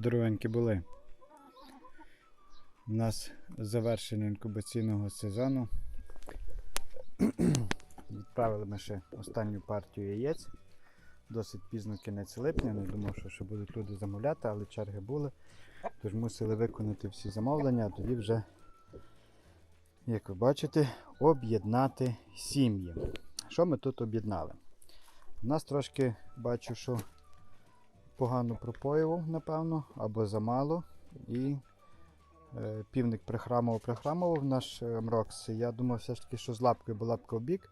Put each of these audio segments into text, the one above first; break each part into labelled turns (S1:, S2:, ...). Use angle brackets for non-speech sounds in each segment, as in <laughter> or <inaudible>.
S1: Здоровенькі були. У нас завершення інкубаційного сезону. <clears throat> Відправили ми ще останню партію яєць. Досить пізно кінець липня. Не думав, що ще будуть люди замовляти, але черги були. Тож мусили виконати всі замовлення, а тоді вже, як ви бачите, об'єднати сім'ї. Що ми тут об'єднали? У нас трошки бачу, що погано пропоював, напевно, або замало. І е, півник прихрамував, прихрамував наш е, Мрокс. Я думав все ж таки, що з лапкою, бо лапка в бік,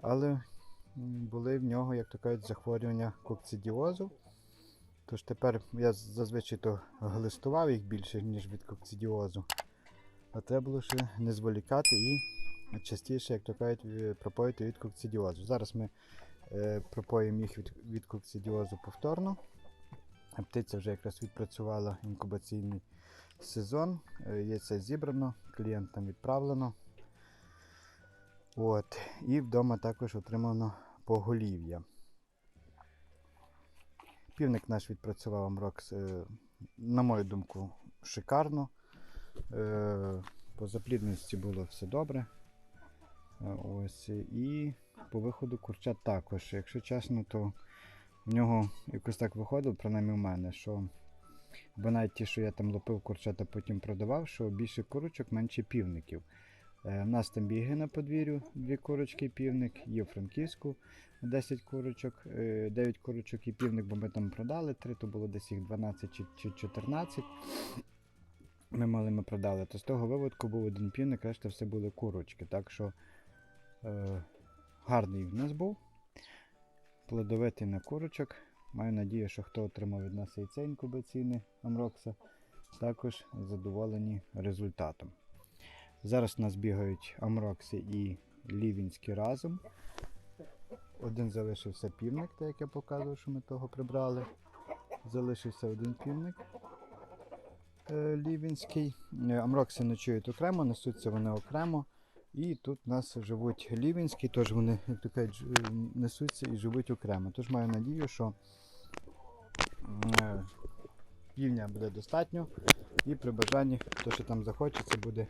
S1: але були в нього, як то кажуть, захворювання кокцидіозу. Тож тепер я зазвичай то глистував їх більше, ніж від кокцидіозу. А треба було ще не зволікати і частіше, як то кажуть, пропоїти від кокцидіозу. Зараз ми е, пропоїмо їх від, від кокцидіозу повторно. Птиця вже якраз відпрацювала інкубаційний сезон. Е, Яйце зібрано, клієнтам відправлено. От. І вдома також отримано поголів'я. Півник наш відпрацював Амрокс, е, на мою думку, шикарно. Е, По заплідності було все добре. Ось. І по виходу курчат також. Якщо чесно, то в нього якось так виходило, принаймні в мене, що бо навіть ті, що я там лупив курчата, потім продавав, що більше курочок, менше півників. Е, У нас там біги на подвір'ю, дві курочки і півник, є Франківську 10 курочок, е, 9 курочок і півник, бо ми там продали, 3, то було десь їх 12 чи, чи 14. Ми мали ми продали. То з того виводку був один півник, решта все були курочки. Так що е, гарний в нас був. Плодовитий на курочок. Маю надію, що хто отримав від нас яйце інкубаційне Амрокса, також задоволені результатом. Зараз у нас бігають Амрокси і Лівінські разом. Один залишився півник, так як я показував, що ми того прибрали. Залишився один півник е, Лівінський. Е, Амрокси ночують окремо, несуться вони окремо. І тут у нас живуть Лівінські, тож вони, як то кажуть, несуться і живуть окремо. Тож маю надію, що півня буде достатньо. І при бажанні, хто ще там захоче, це буде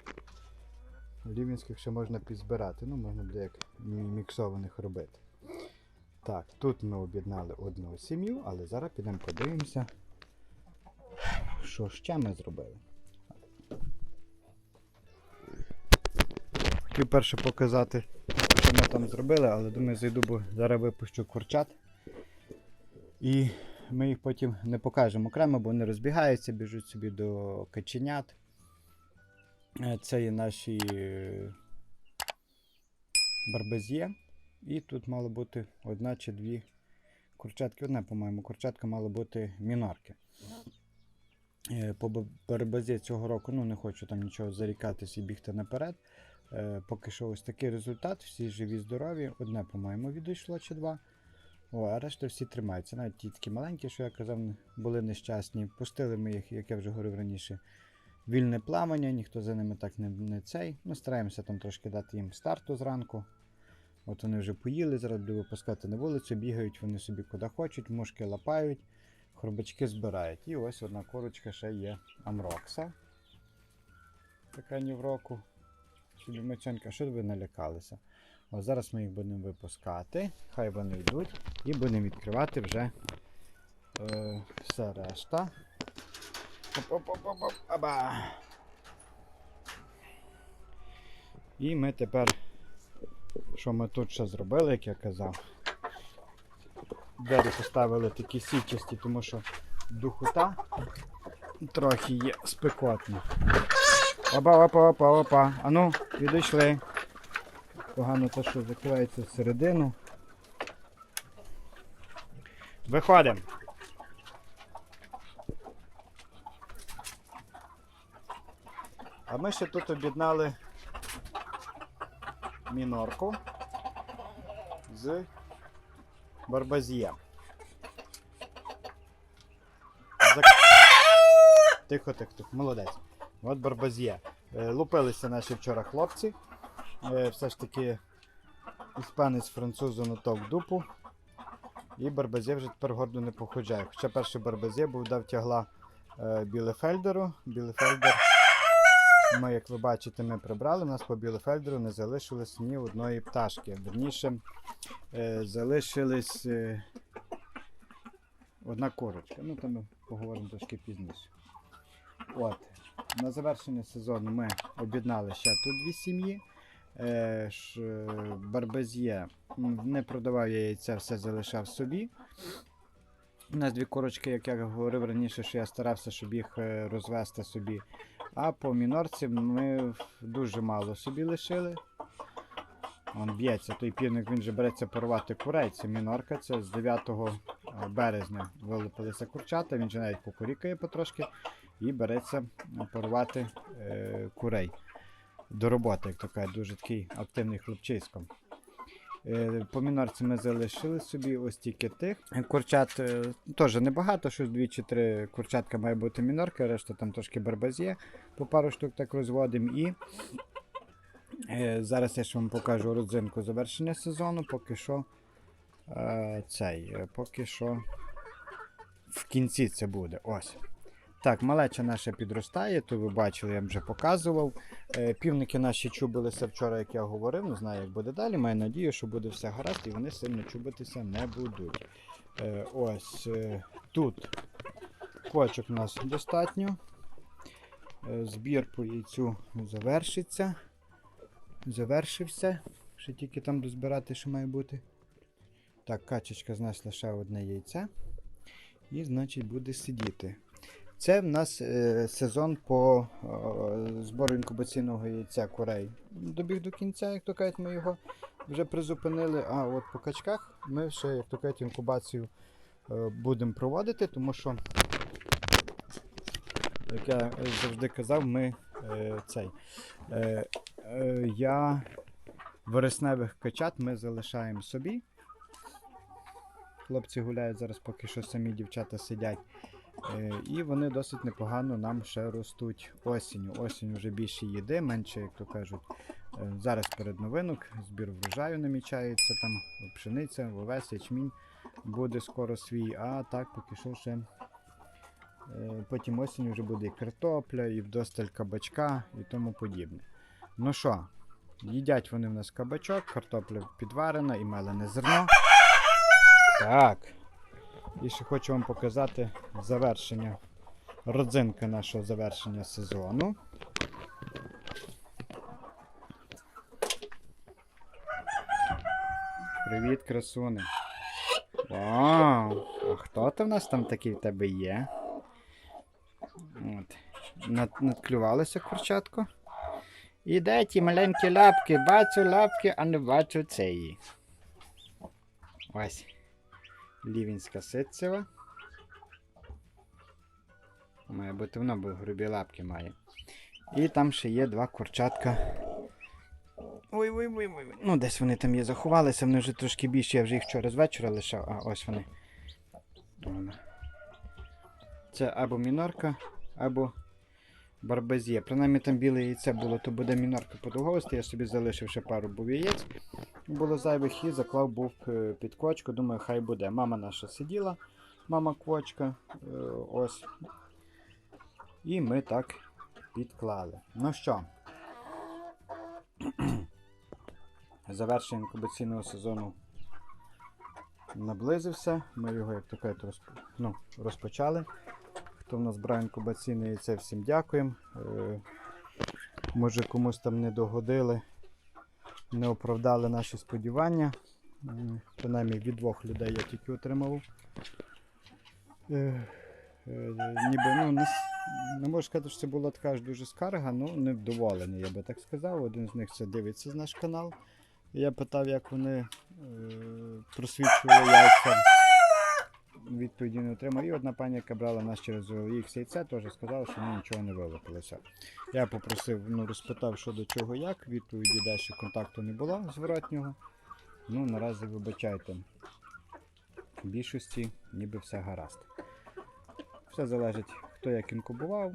S1: лівінських ще можна підзбирати. Ну, можна буде як міксованих робити. Так, тут ми об'єднали одну сім'ю, але зараз підемо подивимося, що ще ми зробили. Хотів перше показати, що ми там зробили, але думаю, зайду, бо зараз випущу курчат. І ми їх потім не покажемо окремо, бо вони розбігаються, біжуть собі до каченят. Е, Це є наші е, барбезє. І тут мало бути одна чи дві курчатки. Одна, по-моєму, курчатка мало бути мінорки. Е, По ба- барбезі цього року ну, не хочу там нічого зарікатися і бігти наперед. Е, Поки що ось такий результат. Всі живі, здорові. Одне, по-моєму, відійшло чи два. О, а решта всі тримаються. Навіть ті такі маленькі, що я казав, були нещасні. Пустили ми їх, як я вже говорив раніше, вільне плавання, ніхто за ними так не, не цей. Ми стараємося там трошки дати їм старту зранку. От вони вже поїли, зараз буду випускати на вулицю, бігають вони собі куди хочуть, мушки лапають, хробачки збирають. І ось одна корочка ще є Амрокса. Така ні в року. Меченька, що ви налякалися? О, зараз ми їх будемо випускати, хай вони йдуть, і будемо відкривати вже е, все решта. Оп-оп-оп-оп-оп, аба. І ми тепер, що ми тут ще зробили, як я казав. Двері поставили такі січасті, тому що духота трохи є спекотно. Опа, опа, опа, опа. Ану, відійшли. Погано те, що закривається всередину. Виходимо. А ми ще тут об'єднали мінорку з барбазієм. Тихо, тихо, тихо, молодець. От барбазіє. Е, Лупилися наші вчора хлопці. Е, Все ж таки іспанець французу натовк дупу. І барбазє вже тепер гордо не походжає. Хоча перший барбазє був дав тягла е, Білефельдеру. Білефельдер, ми, як ви бачите, ми прибрали. У нас по Білефельдеру не залишилось ні одної пташки. Верніше, залишились одна курочка. Ну, то ми поговоримо трошки пізніше. От. На завершення сезону ми об'єднали ще тут дві сім'ї. Е, е, Барбез'є не продавав яйця, все залишав собі. У нас дві курочки, як я говорив раніше, що я старався, щоб їх е, розвести собі. А по мінорці ми дуже мало собі лишили. Он б'ється, той півник він же береться порвати курей. Це мінорка, це з 9 березня вилупилися курчата, він же навіть покурікає потрошки і береться порвати е, курей. До роботи, як то кажуть, дуже такий активний хлопчисько. Е, По мінорці ми залишили собі ось тільки тих. Курчат е, теж небагато, щось 2 чи 3 курчатка має бути мінорка, решта там трошки барбазє, по пару штук так розводимо. І е, зараз я ж вам покажу родзинку завершення сезону, поки що е, цей, е, поки що в кінці це буде. Ось. Так, малеча наша підростає, то ви бачили, я вже показував. Е, Півники наші чубилися вчора, як я говорив, не знаю, як буде далі. Маю надію, що буде все гаразд і вони сильно чубитися не будуть. Е, Ось е, тут квочок у нас достатньо. Збір по яйцю завершиться. Завершився. Ще тільки там дозбирати, що має бути. Так, качечка знайшла ще одне яйце. І, значить, буде сидіти. Це в нас е, сезон по е, збору інкубаційного яйця курей. Добіг до кінця, як то кажуть, ми його вже призупинили. А от по качках ми ще, як то кажуть, інкубацію е, будемо проводити, тому що, як я завжди казав, ми е, цей. Е, е, я вересневих качат ми залишаємо собі. Хлопці гуляють зараз, поки що самі дівчата сидять. Е, І вони досить непогано нам ще ростуть осінню. Осінь вже більше їди, менше, як то кажуть. Е, Зараз перед новинок збір врожаю намічається, там пшениця, овес, ячмінь буде скоро свій, а так поки що ще. е, Потім осінь вже буде і картопля, і вдосталь кабачка і тому подібне. Ну що, їдять вони в нас кабачок, картопля підварена і мелене зерно. Так. І ще хочу вам показати завершення, родзинка нашого завершення сезону. Привіт, красуни. Вау! А хто то в нас там такий в тебе є? От. Над, надклювалося курчатко. І ті маленькі лапки? Бачу лапки, а не бачу цієї. Ось. Лівінська ситцева. Має бути воно, бо грубі лапки має. І там ще є два курчатка. Ой, ой, ой, ой. Ну, десь вони там є заховалися, вони вже трошки більші, я вже їх вчора з вечора лишав, а ось вони. Це або мінорка, або барбазія. Принаймні там біле яйце було, то буде мінорка подовгості. Я собі залишив ще пару був яєць. Було зайвих і заклав був е, під квочку. Думаю, хай буде. Мама наша сиділа, мама квочка. е, Ось. І ми так підклали. Ну що, <clears throat> завершення інкубаційного сезону наблизився. Ми його, як то кажуть, розп... ну, розпочали. Хто в нас брав інкубаційне яйце, всім дякуємо. Е, Може комусь там не догодили, не оправдали наші сподівання. Принаймні від двох людей я тільки отримав. Е, е, ніби, ну, не, не можу сказати, що це була така ж дуже скарга, ну невдоволений, я би так сказав. Один з них це дивиться наш канал. Я питав, як вони е, просвічували яйця. Відповіді не отримав. І одна пані, яка брала нас через їх яйця, теж сказала, що ми нічого не вилупилося. Я попросив, ну, розпитав, що до чого як. Відповіді далі контакту не було зворотнього. Ну, наразі вибачайте. В більшості ніби все гаразд. Все залежить, хто як інкубував.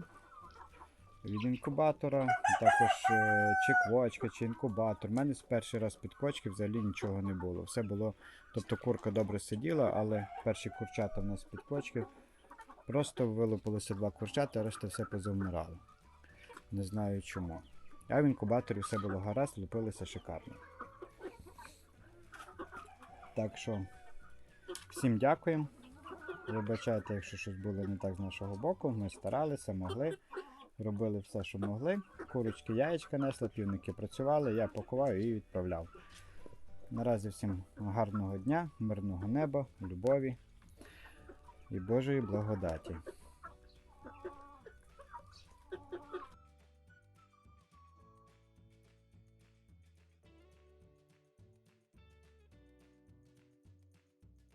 S1: Від інкубатора, також е, чи квочка, чи інкубатор. У мене з перший раз під квочки взагалі нічого не було. Все було, тобто курка добре сиділа, але перші курчата в нас під квочки Просто вилупилося два курчата, а решта все позавмирало. Не знаю чому. А в інкубаторі все було гаразд, лупилося шикарно. Так що, всім дякуємо. Вибачайте, якщо щось було не так з нашого боку. Ми старалися, могли, робили все, що могли. Курочки, яєчка несли, півники працювали, я пакував і відправляв. Наразі всім гарного дня, мирного неба, любові і Божої благодаті.